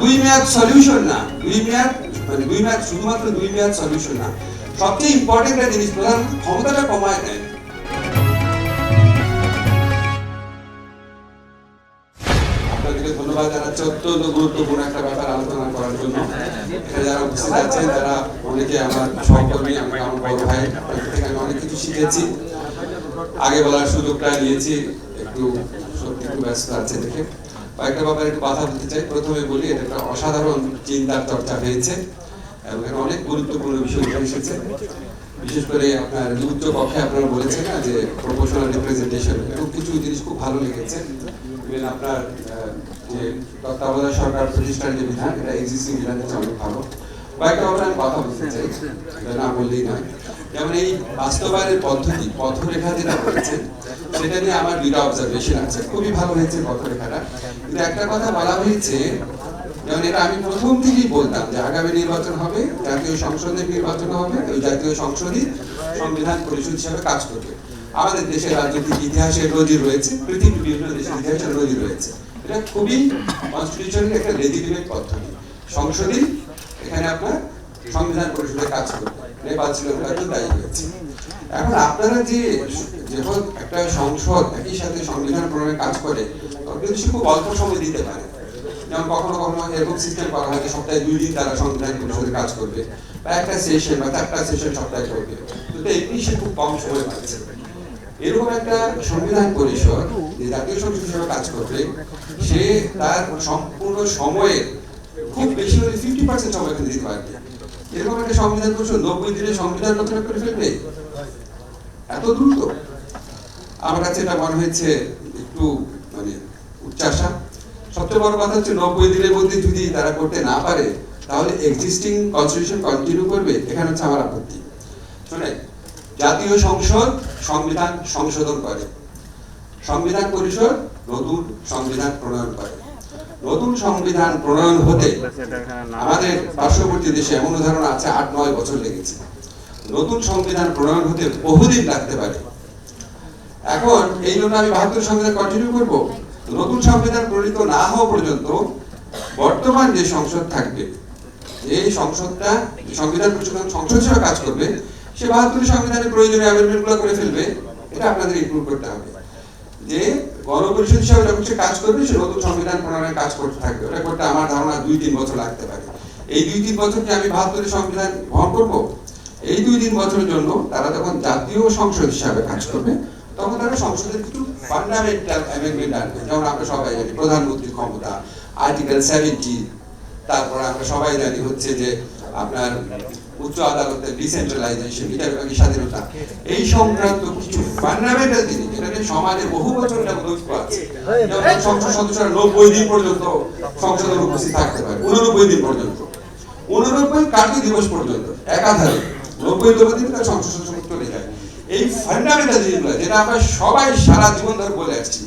দুই মেয়াদ সলিউশন না। দুই মেয়াদ মানে দুই মেয়াদ শুধুমাত্র দুই মেয়াদ সলিউশন না। সবচেয়ে ইম্পর্টেন্ট একটা জিনিস, প্রধান ক্ষমতাটা কমায় দেয়। ধন্যবাদ জানাচ্ছি। অত্যন্ত গুরুত্বপূর্ণ একটা ব্যাপার আলোচনা করার জন্য। যারা তারা অনেকে আমার সহকর্মী আমি আমার বড় ভাই অনেক কিছু শিখেছি। আগে বলার সুযোগটা নিয়েছি, একটু সত্যি একটু ব্যস্ত আছে দেখে। কয়েকটা ব্যাপারে একটু কথা বলতে চাই। প্রথমে বলি, এটা একটা অসাধারণ চিন্তার চর্চা হয়েছে এবং অনেক গুরুত্বপূর্ণ বিষয় উঠে এসেছে। বিশেষ করে আপনার উচ্চ কক্ষে আপনারা বলেছেন না যে প্রফেশনাল রিপ্রেজেন্টেশন এবং কিছু জিনিস খুব ভালো লেগেছে ইভেন আপনার যে তত্ত্বাবধায়ক সরকার প্রতিষ্ঠান যে বিধান, এটা এক্সিস্টিং বিধান হচ্ছে অনেক ভালো। কয়েকটা আমি কথা বলতে চাই না বললেই নয়। যেমন এই বাস্তবায়নের পদ্ধতি পথরেখা যেটা সেটা নিয়ে আমার অবজারভেশন আছে। খুবই ভালো হয়েছে পথরেখাটা। কিন্তু একটা কথা বলা হয়েছে যেমন এটা আমি প্রথম থেকেই বলতাম যে আগামী নির্বাচন হবে জাতীয় সংসদের নির্বাচন হবে ওই জাতীয় সংসদই সংবিধান পরিষদ হিসাবে কাজ করবে। আমাদের দেশের রাজনৈতিক ইতিহাসের নজির রয়েছে পৃথিবীর বিভিন্ন দেশের ইতিহাসের নজির রয়েছে। এটা খুবই কনস্টিটিউশনের একটা লেজিটিমেট পদ্ধতি। সংসদই এখানে আপনার সংবিধান পরিষদে কাজ করবে নেপাল শ্রীলঙ্কা তো দায়ী হয়েছে। এখন আপনারা যে যখন একটা সংসদ একই সাথে সংবিধান প্রণয়নে কাজ করে কিন্তু সে খুব অল্প সময় দিতে পারে। যেমন কখনো কখনো এরকম সিস্টেম করা হয় সপ্তাহে দুই দিন তারা সংবিধান পরিষদে কাজ করবে, বা একটা সেশন বা চারটা সেশন সপ্তাহে করবে। কিন্তু এমনি সে খুব কম সময় পাচ্ছে। এরকম একটা সংবিধান পরিষদ, যে জাতীয় সংসদ হিসেবে কাজ করবে, সে তার সম্পূর্ণ সময়ের খুব বেশি হলে ফিফটি পার্সেন্ট সময় এখানে দিতে পারবে। এরকম একটা সংবিধান পরিষদ নব্বই দিনে সংবিধান রচনা করে ফেলবে? এত দ্রুত? আমার কাছে এটা মনে হয়েছে একটু মানে উচ্চাসা সবচেয়ে বড় কথা হচ্ছে নব্বই দিনের মধ্যে যদি তারা করতে না পারে, তাহলে এক্সিস্টিং কনস্টিটিউশন কন্টিনিউ করবে। এখানে হচ্ছে আমার আপত্তি। শোনেন, জাতীয় সংসদ সংবিধান সংশোধন করে। সংবিধান পরিষদ নতুন সংবিধান প্রণয়ন করে। নতুন সংবিধান প্রণয়ন হতে আমাদের পার্শ্ববর্তী দেশে এমন উদাহরণ আছে, আট, নয় বছর লেগেছে। নতুন সংবিধান প্রণয়ন হতে বহুদিন লাগতে পারে। এখন এই জন্য আমি বাহাত্তর সংবিধান কন্টিনিউ করব। নতুন সংবিধান প্রণীত না হওয়া পর্যন্ত বর্তমান যে সংসদ থাকবে এই সংসদটা সংবিধান পরিষদ সংসদ হিসেবে কাজ করবে, সে বাহাত্তর সংবিধানের প্রয়োজনীয় অ্যামেন্ডমেন্টগুলো করে ফেলবে। এটা আপনাদের ইমপ্রুভ করতে হবে। যে গণপরিষদ হিসাবে যখন সে কাজ করবে, সে নতুন সংবিধান প্রণয়নের কাজ করতে থাকবে। ওটা করতে আমার ধারণা দুই তিন বছর লাগতে পারে। এই দুই তিন বছর কি আমি বাহাত্তরের সংবিধান গ্রহণ করব? এই দুই তিন বছরের জন্য তারা যখন জাতীয় সংসদ হিসাবে কাজ করবে, তখন তারা সংসদের কিছু ফান্ডামেন্টাল অ্যামেন্ডমেন্ট আনবে। যেমন আমরা সবাই জানি প্রধানমন্ত্রীর ক্ষমতা আর্টিকেল সেভেন্টি তারপর আমরা সবাই জানি হচ্ছে যে আপনার উচ্চ আদালতের ডিসেন্ট্রালাইজেশন বিচার বিভাগের স্বাধীনতা, এই সংক্রান্ত কিছু ফান্ডামেন্টাল জিনিস যেটাকে সমাজে বহু বছর যাবত ঐক্য আছে। যেমন সংসদ সদস্যরা নব্বই দিন পর্যন্ত সংসদে উপস্থিত থাকতে পারে, উননব্বই দিন পর্যন্ত, উননব্বই কার্য দিবস পর্যন্ত, একাধারে, নব্বই নব্বই দিন তার সংসদ সদস্য চলে যায়। এই ফান্ডামেন্টাল জিনিসগুলো, যেটা আমরা সবাই সারা জীবন ধরে বলে আসছি,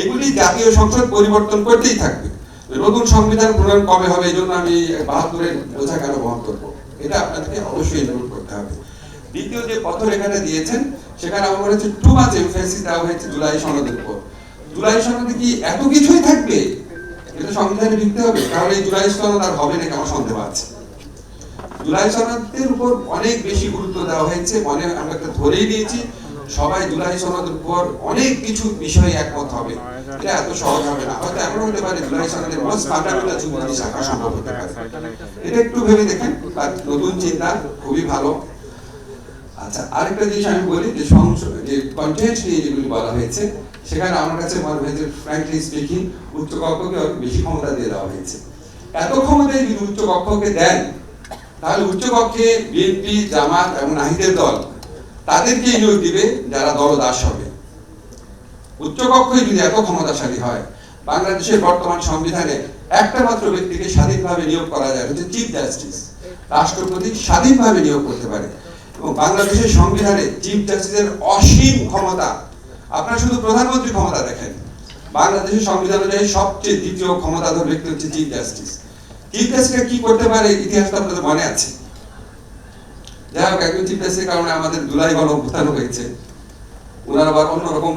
এগুলি জাতীয় সংসদ পরিবর্তন করতেই থাকবে। নতুন সংবিধান প্রণয়ন কবে হবে, এই জন্য আমি বাহাত্তরের বোঝা কেন বহন করব? এটা আপনাদেরকে অবশ্যই নোট করতে হবে। দ্বিতীয় যে পথরেখাটা দিয়েছেন, সেখানে আমার হচ্ছে টু মাচ এমফেসিস দেওয়া হয়েছে জুলাই সনদের উপর। জুলাই সনদে কি এত কিছুই থাকবে? এটা সংবিধানে লিখতে হবে কারণ এই জুলাই সনদ আর হবে নাকি আমার সন্দেহ আছে। জুলাই সনদের উপর অনেক বেশি গুরুত্ব দেওয়া হয়েছে, মনে আমরা একটা ধরেই দিয়েছি সবাই জুলাই সনদের উপর অনেক কিছু বিষয়ে একমত হবে। এটা এত সহজ হবে না। হয়তো এমন হতে পারে সনদের ফান্ডামেন্টাল জিনিস আঁকা সম্ভব হতে পারে। এটা একটু ভেবে দেখেন নতুন চিন্তা খুবই ভালো। আচ্ছা আরেকটা জিনিস আমি বলি, যে যে কন্টেন্ট নিয়ে যেগুলি বলা হয়েছে, সেখানে আমার কাছে মনে হয়েছে ফ্র্যাঙ্কলি স্পিকিং উচ্চ কক্ষকে বেশি ক্ষমতা দিয়ে দেওয়া হয়েছে। এত ক্ষমতা যদি উচ্চ কক্ষকে দেন, তাহলে উচ্চ কক্ষে বিএনপি, জামাত এবং নাহিদের দল তাদেরকে নিয়োগ দিবে যারা দলদাস হবে। উচ্চ কক্ষই যদি এত ক্ষমতাশালী হয়, বাংলাদেশের বর্তমান সংবিধানে একটা মাত্র ব্যক্তিকে স্বাধীনভাবে নিয়োগ করা যায়, হচ্ছে চিফ জাস্টিস রাষ্ট্রপতি স্বাধীনভাবে নিয়োগ করতে পারে। এবং বাংলাদেশের সংবিধানে চিফ জাস্টিসের অসীম ক্ষমতা, আপনারা শুধু প্রধানমন্ত্রী ক্ষমতা দেখেন। বাংলাদেশের সংবিধান অনুযায়ী সবচেয়ে দ্বিতীয় ক্ষমতাধর ব্যক্তি হচ্ছে চিফ জাস্টিস চিফ জাস্টিসরা কি করতে পারে ইতিহাস তো আপনাদের মনে আছে? যাই হোক কারণে আমাদের অভ্যুত্থান হয়েছে। ওনার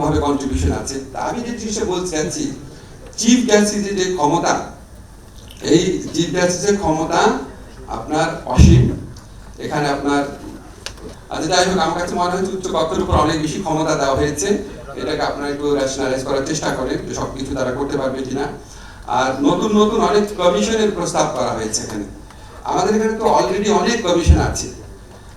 ভাবে কন্ট্রিবিউশন আছে। আমি যে ক্ষমতা, এই ক্ষমতা আপনার অসীম। এখানে আপনার আচ্ছা যাই হোক, আমার কাছে মনে হচ্ছে উচ্চ কক্ষের উপর অনেক বেশি ক্ষমতা দেওয়া হয়েছে। এটাকে আপনারা একটু রেশনালাইজ করার চেষ্টা করেন সবকিছু তারা করতে পারবে কিনা। আর নতুন নতুন অনেক কমিশনের প্রস্তাব করা হয়েছে এখানে। আমাদের এখানে তো অলরেডি অনেক কমিশন আছে।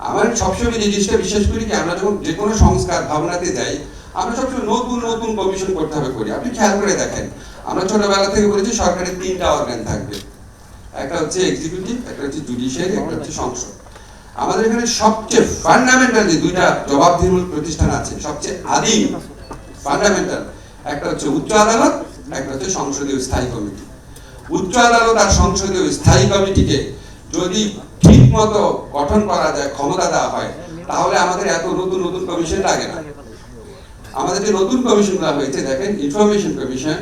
আমার সবসময় জিনিসটা বিশ্বাস করি কি, আমরা যখন যে কোনো সংস্কার ভাবনাতে যাই, আমরা সবসময় নতুন নতুন কমিশন করতে হবে করি। আপনি খেয়াল করে দেখেন, আমরা ছোটবেলা থেকে বলেছি সরকারের তিনটা অর্গান থাকবে। একটা হচ্ছে এক্সিকিউটিভ একটা হচ্ছে জুডিশিয়ারি একটা হচ্ছে সংসদ। আমাদের এখানে সবচেয়ে ফান্ডামেন্টাল যে দুইটা জবাবদিহিমূলক প্রতিষ্ঠান আছে, সবচেয়ে আদিম ফান্ডামেন্টাল একটা হচ্ছে উচ্চ আদালত, একটা হচ্ছে সংসদীয় স্থায়ী কমিটি। উচ্চ আদালত আর সংসদীয় স্থায়ী কমিটিকে যদি মতো গঠন করা যায়, ক্ষমতা দেওয়া হয়, তাহলে আমাদের এত নতুন নতুন কমিশন লাগে না। আমাদের যে নতুন কমিশনগুলো হয়েছে, দেখেন ইনফরমেশন কমিশন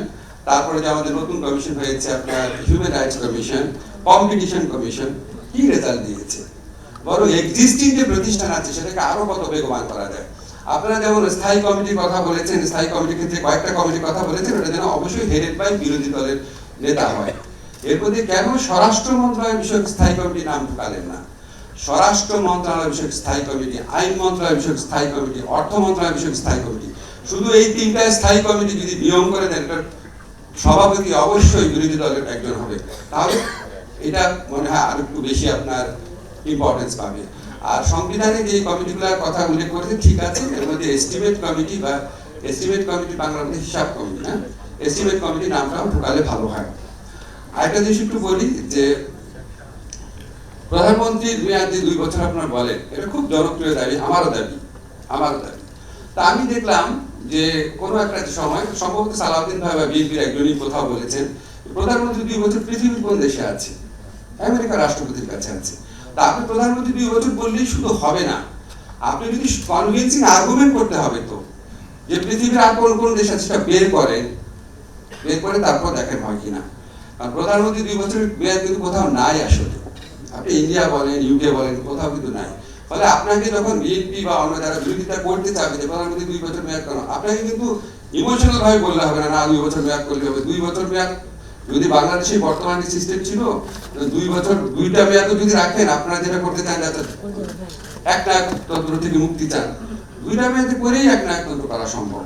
তারপরে যে আমাদের নতুন কমিশন হয়েছে আপনার human rights commission competition commission কি রেজাল্ট দিয়েছে? বরং এক্সিস্টিং যে প্রতিষ্ঠান আছে, সেটাকে আরও কত বেগবান করা যায়। আপনারা যেমন স্থায়ী কমিটির কথা বলেছেন, স্থায়ী কমিটির ক্ষেত্রে কয়েকটা কমিটির কথা বলেছেন, ওটা যেন অবশ্যই হেডেড বাই বিরোধী দলের নেতা হয়। এর মধ্যে কেন স্বরাষ্ট্র মন্ত্রণালয় বিষয়ক স্থায়ী কমিটি নাম ঢুকালেন না? স্বরাষ্ট্র মন্ত্রণালয় বিষয়ক স্থায়ী কমিটি, আইন মন্ত্রণালয় বিষয়ক স্থায়ী কমিটি, অর্থ মন্ত্রণালয় বিষয়ক স্থায়ী কমিটি। শুধু এই তিনটা স্থায়ী কমিটি যদি নিয়ম করে দেন সভাপতি অবশ্যই বিরোধী দলের একজন হবে। তাহলে এটা মনে হয় আর একটু বেশি আপনার ইম্পর্টেন্স পাবে। আর সংবিধানে যে কমিটিগুলোর কথা উল্লেখ করেছে, ঠিক আছে, এর মধ্যে এস্টিমেট কমিটি বা এস্টিমেট কমিটি মধ্যে হিসাব কমিটি হ্যাঁ? এস্টিমেট কমিটি নামটাও ঢুকালে ভালো হয়। আরেকটা জিনিস একটু বলি যে, প্রধানমন্ত্রীর মেয়াদি দুই বছর আপনার বলেন, এটা খুব জনপ্রিয় দাবি, আমারও দাবি আমারও দাবি। তা আমি দেখলাম যে কোনো একটা সময়, সম্ভবত সালাউদ্দিন ভাই বা বিএনপির একজনই কোথাও বলেছেন, প্রধানমন্ত্রী দুই বছর পৃথিবীর কোন দেশে আছে? আমেরিকার রাষ্ট্রপতির কাছে আছে। তা আপনি প্রধানমন্ত্রী দুই বছর বললেই শুধু হবে না, আপনি যদি কনভিন্সিং আর্গুমেন্ট করতে হবে তো, যে পৃথিবীর আর কোন কোন দেশ আছে সেটা বের করেন বের করে তারপর দেখেন হয় কিনা। কারণ প্রধানমন্ত্রী দুই বছরের মেয়াদ কিন্তু কোথাও নাই আসলে। আপনি ইন্ডিয়া বলেন ইউকে বলেন, কোথাও কিন্তু নাই। ফলে আপনাকে যখন বিএনপি বা অন্য যারা বিরোধিতা করতে চাবে যে প্রধানমন্ত্রী দুই বছর মেয়াদ কেন আপনাকে কিন্তু ইমোশনাল ভাবে বললে হবে না না, দুই বছর মেয়াদ করলে হবে। দুই বছর মেয়াদ, যদি বাংলাদেশে বর্তমান যে সিস্টেম ছিল দুই বছর, দুইটা মেয়াদ যদি রাখেন, আপনারা যেটা করতে চান যাতে এক নায়কতন্ত্র থেকে মুক্তি চান। দুইটা মেয়াদে করেই এক নায়কতন্ত্র করা সম্ভব।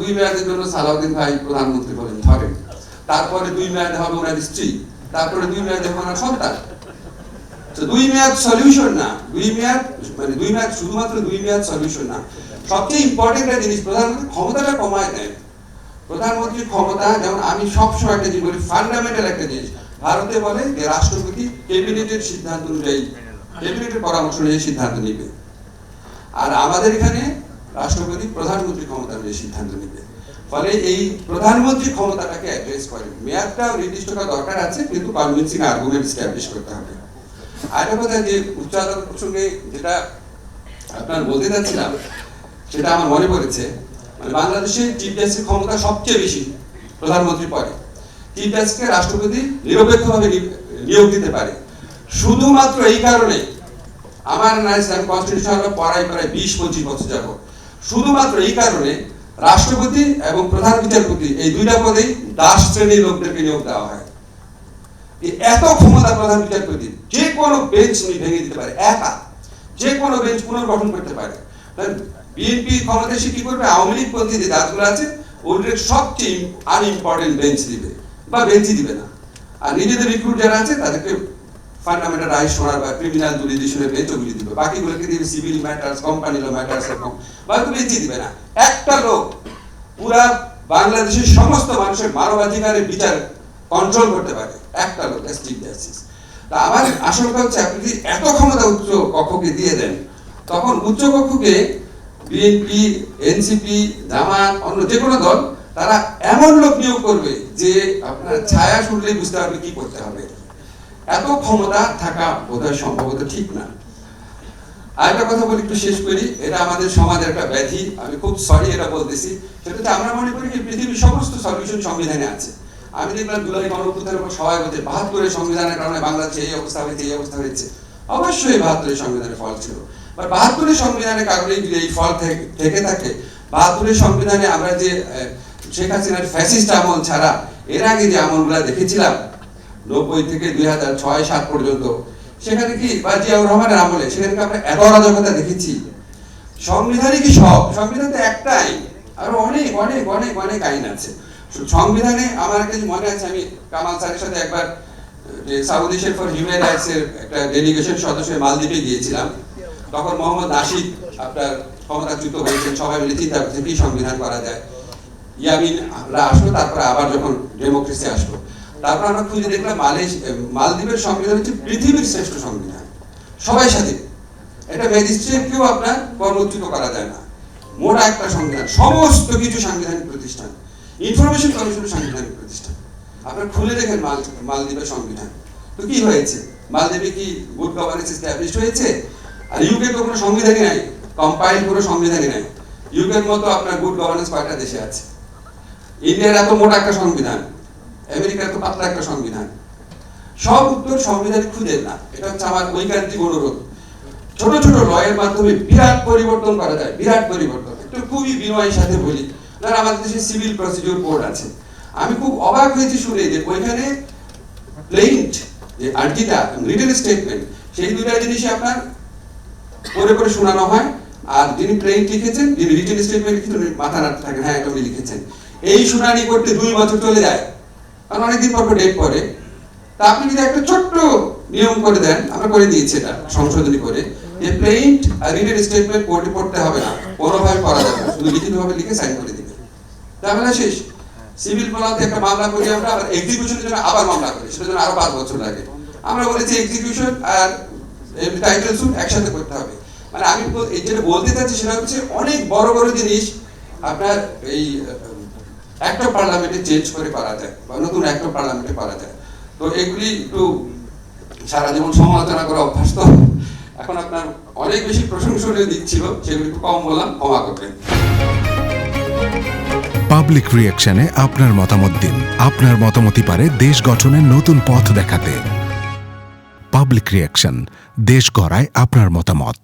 দুই মেয়াদের জন্য সালাউদ্দিন ভাই প্রধানমন্ত্রী হলেন, ধরেন। তারপরে দুই মেয়াদে হবে ওনার স্ত্রী তারপরে দুই মেয়াদে হবে ওনার সন্তান। দুই মেয়াদ সলিউশন না। দুই মেয়াদ মানে দুই মেয়াদ শুধুমাত্র দুই মেয়াদ সলিউশন না। সবচেয়ে ইম্পর্টেন্ট একটা জিনিস প্রধানমন্ত্রী ক্ষমতাটা কমায় দেয়। প্রধানমন্ত্রীর ক্ষমতা, যেমন আমি সবসময় একটা জিনিস বলি ফান্ডামেন্টাল একটা জিনিস। ভারতে বলে যে রাষ্ট্রপতি ক্যাবিনেটের সিদ্ধান্ত অনুযায়ী ক্যাবিনেটের পরামর্শ অনুযায়ী সিদ্ধান্ত নেবে। আর আমাদের এখানে রাষ্ট্রপতি, প্রধানমন্ত্রী ক্ষমতা অনুযায়ী সিদ্ধান্ত নেবে। ফলে এই প্রধানমন্ত্রী ক্ষমতাটাকে অ্যাড্রেস করে মেয়াদটা নির্দিষ্ট করা দরকার আছে, কিন্তু কনভিন্সিং আর্গুমেন্ট স্ট্যাবলিশ করতে হবে। আরেকটা কথা যে উচ্চ আদালত প্রসঙ্গে যেটা আপনার বলতে চাচ্ছিলাম, সেটা আমার মনে পড়েছে মানে বাংলাদেশের চিফ জাস্টিসের ক্ষমতা সবচেয়ে বেশি প্রধানমন্ত্রী পরে চিফ জাস্টিসকে রাষ্ট্রপতি নিরপেক্ষভাবে নিয়োগ দিতে পারে। শুধুমাত্র এই কারণে আমার আমি কনস্টিটিউশন পড়াই প্রায় বিশ, পঁচিশ বছর যাব শুধুমাত্র এই কারণে রাষ্ট্রপতি এবং প্রধান বিচারপতি, এই দুইটা পদেই দাস শ্রেণির লোকদেরকে নিয়োগ দেওয়া হয়। এত ক্ষমতা প্রধান বিচারপতি, যে কোনো বেঞ্চ উনি ভেঙে দিতে পারে, একা। যে কোনো বেঞ্চ পুনর্গঠন করতে পারে। বিএনপি ক্ষমতা এসে কি করবে? আওয়ামী লীগ পন্থী যে দাসগুলো আছে, ওদের সবচেয়ে আনইম্পর্টেন্ট বেঞ্চ দিবে, বা বেঞ্চই দিবে না। আর নিজেদের রিক্রুট যারা আছে, তাদেরকে ফান্ডামেন্টাল রাইট শোনার বা ক্রিমিনাল গুলি দিবে। বাকিগুলোকে দিবে civil matters, company law matters এরকম বা দিবে না। একটা লোক পুরা বাংলাদেশের সমস্ত মানুষের মানবাধিকারের বিচার কন্ট্রোল করতে পারে। একটা লোক জাস্টিস তা আমার আশঙ্কা হচ্ছে, আপনি যদি এত ক্ষমতা উচ্চ কক্ষকে দিয়ে দেন, তখন উচ্চ কক্ষকে বিএনপি এনসিপি জামাত, অন্য যে কোনো দল, তারা এমন লোক নিয়োগ করবে যে আপনার ছায়া শুনলেই বুঝতে পারবে কি করতে হবে। এত ক্ষমতা থাকা বোধহয় সম্ভবত ঠিক না। আরেকটা কথা বলি, একটু শেষ করি। এটা আমাদের সমাজের একটা ব্যাধি। আমি খুব সরি এটা বলতেছি। সেটা আমরা মনে করি পৃথিবীর সমস্ত সলিউশন সংবিধানে আছে। আমি দেখলাম উপর সবাই সংবিধানের কারণে বাংলাদেশে এই অবস্থা হয়েছে, এই অবস্থা হয়েছে। অবশ্যই বাহাত্তরের সংবিধানের ফল ছিল। বা বাহাত্তরের সংবিধানের কারণে যদি এই ফল থেকে- থেকে, বাহাত্তরের সংবিধানে আমরা যে শেখ হাসিনার ফ্যাসিস্ট আমল ছাড়া, এর আগে যে আমলগুলো দেখেছিলাম নব্বই থেকে দুই হাজার ছয় সাত পর্যন্ত। সেখানে কি বা জিয়াউর রহমানের আমলে, সেখানে আমরা এত অরাজকতা দেখেছি? সংবিধানে কি সব? সংবিধান তো একটাই, আরও অনেক অনেক অনেক অনেক আইন আছে। সংবিধানে আমার যে মনে আছে, আমি কামাল স্যারের সাথে একবার যে South Asian for human rights এর একটা ডেলিগেশন সদস্য মালদ্বীপে গিয়েছিলাম। তখন মোহাম্মদ নাসিদ আপনার ক্ষমতাচ্যুত হয়েছেন, সবাই মিলে চিন্তা করছে কি সংবিধান করা যায়। ইয়ামিন আমরা আসলো তারপরে আবার যখন ডেমোক্রেসি আসলো তারপর আমরা খুঁজে দেখলাম মালয়েশিয়া মালদ্বীপের সংবিধান হচ্ছে পৃথিবীর শ্রেষ্ঠ সংবিধান। সবাই স্বাধীন এটা ম্যাজিস্ট্রেটকেও আপনার কর্মচ্যুত করা যায় না। মোটা একটা সংবিধান, সমস্ত কিছু সাংবিধানিক প্রতিষ্ঠান। ইনফরমেশন কমিশন সাংবিধানিক প্রতিষ্ঠান। আপনার খুলে দেখেন মাল, মালদ্বীপের সংবিধান। তো কি হয়েছে? মালদ্বীপে কি গুড গভর্নেন্স এস্টাবলিশ হয়েছে? আর ইউকে তো কোনো সংবিধানই নাই। কম্পাইল কোনো সংবিধানই নাই। ইউকের মতো আপনার গুড গভর্নেন্স কয়টা দেশে আছে। ইন্ডিয়ার এত মোটা একটা সংবিধান। আমেরিকার তো পাতলা একটা সংবিধান। সব উত্তর সংবিধান খুঁজেন না। এটা হচ্ছে আমার ঐকান্তিক অনুরোধ। ছোট ছোট লয়ের মাধ্যমে বিরাট পরিবর্তন করা যায়, বিরাট পরিবর্তন। একটু খুবই বিনয়ের সাথে বলি ধর আমাদের দেশে সিভিল প্রসিডিউর কোড আছে। আমি খুব অবাক হয়েছি শুনে যে ওইখানে প্লেইন্ট, যে আর্জিটা স্টেটমেন্ট, সেই দুইটা জিনিসই আপনার করে করে শোনানো হয়। আর যিনি প্লেইন্ট লিখেছেন, যিনি রিটেন স্টেটমেন্ট লিখেছেন মাথা নাড়তে থাকেন হ্যাঁ উনি লিখেছেন। এই শুনানি করতে দুই বছর চলে যায়। কারণ অনেকদিন পর ডেট পরে। তা আপনি যদি একটা ছোট্ট নিয়ম করে দেন, আমরা করে দিয়েছি এটা, সংশোধনী করে, যে স্টেটমেন্ট কোর্টে পড়তে হবে না, কোনোভাবে করা যাবে লিখে সাইন করে দিবে শেষ। সিভিল একটা মামলা করি আমরা আবার এক্সিকিউশনের জন্য আবার মামলা করি সেটার জন্য আরও পাঁচ বছর লাগে। আমরা বলেছি এক্সিকিউশন আর টাইটেল একসাথে করতে হবে। মানে আমি যেটা বলতে চাচ্ছি সেটা হচ্ছে অনেক বড় বড় জিনিস, আপনার এই একটা পার্লামেন্টে চেঞ্জ করে করা যায় বা নতুন একটা পার্লামেন্টে করা যায়। তো এগুলি একটু সারা জীবন সমালোচনা করে অভ্যাস তো এখন আপনার অনেক বেশি প্রশংসনীয় দিক ছিল, সেগুলি একটু কম বললাম ক্ষমা করবেন পাবলিক রিয়াকশনে আপনার মতামত দিন। আপনার মতামতই পারে দেশ গঠনের নতুন পথ দেখাতে। পাবলিক রিয়াকশন দেশ গড়ায় আপনার মতামত।